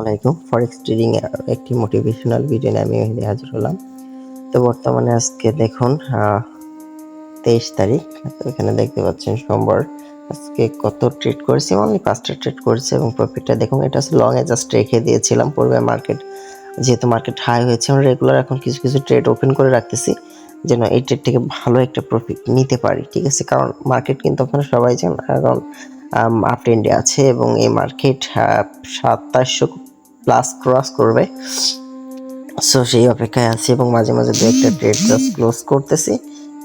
আলাইকুম। Forex trading এর একটি মোটিভেশনাল ভিডিও নিয়ে আমি এখানে হাজির হলাম। তো বর্তমানে আজকে দেখুন তেইশ তারিখ। এখানে দেখতে পাচ্ছেন সোমবার। আজকে কত ট্রেড করেছি? অনলি পাঁচটা ট্রেড করেছে এবং প্রফিটটা দেখুন, এটা লং এ জাস্ট রেখে দিয়েছিলাম। পূর্বে মার্কেট যেহেতু মার্কেট হাই হয়েছে, আমরা রেগুলার এখন কিছু কিছু ট্রেড ওপেন করে রাখতেছি, যেন এই ট্রেড থেকে ভালো একটা প্রফিট নিতে পারি, ঠিক আছে? কারণ মার্কেট কিন্তু আপনারা সবাই জানেন এখন আপ ট্রেন্ডে আছে এবং এই মার্কেট সাতাশশো প্লাস ক্রস করবে। সো সেই অপেক্ষায় আছি এবং মাঝে মাঝে দু একটা ট্রেড জাস্ট ক্লোজ করতেছি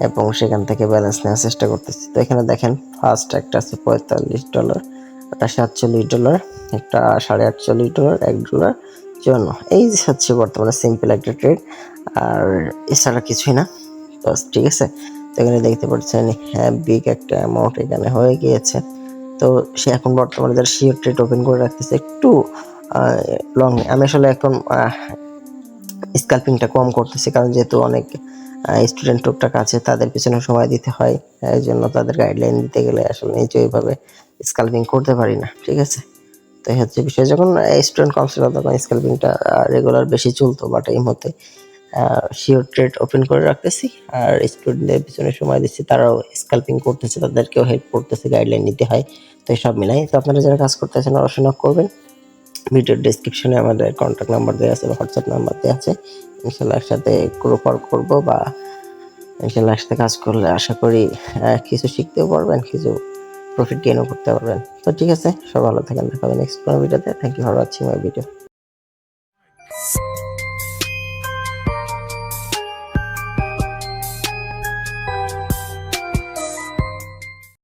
এবং সেখান থেকে ব্যালেন্স নেওয়ার চেষ্টা করতেছি। তো এখানে দেখেন ফার্স্ট একটা আছে পঁয়তাল্লিশ ডলার একটা সাতচল্লিশ ডলার একটা সাড়ে আটচল্লিশ ডলার এক ডলার জন্য এই হচ্ছে বর্তমানে সিম্পল একটা ট্রেড আর এছাড়া কিছুই না। বাস ঠিক আছে? তো এখানে দেখতে পাচ্ছেন হ্যাঁ বিগ একটা অ্যামাউন্ট এখানে হয়ে গিয়েছে। তো সে এখন বর্তমানে যারা শিওর ট্রেড ওপেন করে রাখতেছে একটু লং আমি আসলে এখন স্কাল্পিংটা কম করতেছি কারণ যেহেতু অনেক স্টুডেন্ট টুকটাক আছে, তাদের পিছনে সময় দিতে হয়, এই জন্য তাদের গাইডলাইন দিতে গেলে আসলে নিজে ওইভাবে স্কাল্পিং করতে পারি না, ঠিক আছে? তো হচ্ছে বিষয়। যখন স্টুডেন্ট কম ছিল তখন স্কাল্পিংটা রেগুলার বেশি চলতো বাট এই মুহূর্তে শিওর ট্রেড ওপেন করে রাখতেছি। আর স্টুডেন্টদের পিছনে সময় দিচ্ছি, তারাও স্কাল্পিং করতেছে, তাদেরকেও হেল্প করতেছে গাইডলাইন নিতে হয়, তো সব মিলাই। তো আপনারা যারা কাজ করতেছেন, অবশ্যই করবেন। ভিডিওর ডিসক্রিপশনে আমাদের কন্ট্যাক্ট নাম্বার দেওয়া আছে বা হোয়াটসঅ্যাপ নাম্বার দেওয়া আছে। ইনশাল্লাহ একসাথে গ্রুপ ওয়ার্ক করব বা ইনশাল্লাহ একসাথে কাজ করলে আশা করি কিছু শিখতেও পারবেন, কিছু প্রফিট গেইনও করতে পারবেন। তো ঠিক আছে সব ভালো থাকেন, দেখা হবে নেক্সট কোনো ভিডিওতে thank you for watching my video